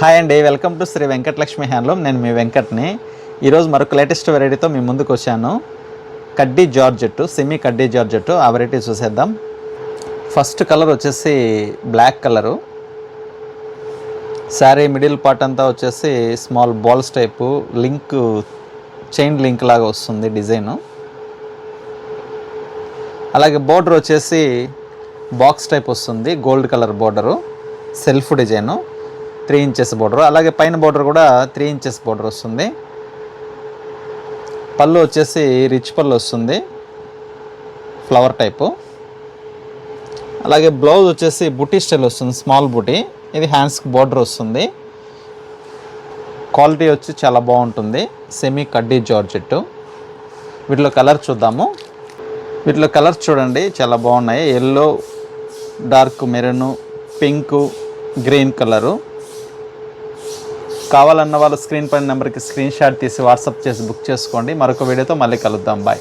Hi అండి welcome to Shri Venkatalakshmi handloom నేను మీ వెంకట్ని. ఈరోజు మరొక లేటెస్ట్ వెరైటీతో మీ ముందుకు వచ్చాను. కడ్డీ జార్జెట్ సెమీ కడ్డీ జార్జెట్ ఆ వెరైటీ చూసేద్దాం. ఫస్ట్ కలర్ వచ్చేసి black colour sari middle part అంతా వచ్చేసి small balls type link chain link లాగా వస్తుంది డిజైను అలాగే బోర్డర్ వచ్చేసి బాక్స్ టైప్ వస్తుంది gold colour border self design three inches border అలాగే పైన బోర్డర్ కూడా త్రీ ఇంచెస్ బోర్డర్ వస్తుంది. పళ్ళు వచ్చేసి రిచ్ పళ్ళు వస్తుంది. ఫ్లవర్ టైపు అలాగే బ్లౌజ్ వచ్చేసి బుటీ స్టైల్ వస్తుంది స్మాల్ బుటీ ఇది హ్యాండ్స్కి బోర్డర్ వస్తుంది. క్వాలిటీ వచ్చి చాలా బాగుంటుంది. సెమీ కడ్డీ జార్జెట్టు వీటిలో కలర్ చూద్దాము. వీటిలో కలర్స్ చూడండి చాలా బాగున్నాయి. Yellow dark maroon pink green colour కావాలన్న వాళ్ళు స్క్రీన్ పైన నెంబర్కి స్క్రీన్ షాట్ తీసి వాట్సాప్ చేసి బుక్ చేసుకోండి. మరొక వీడియోతో మళ్ళీ కలుద్దాం. బాయ్.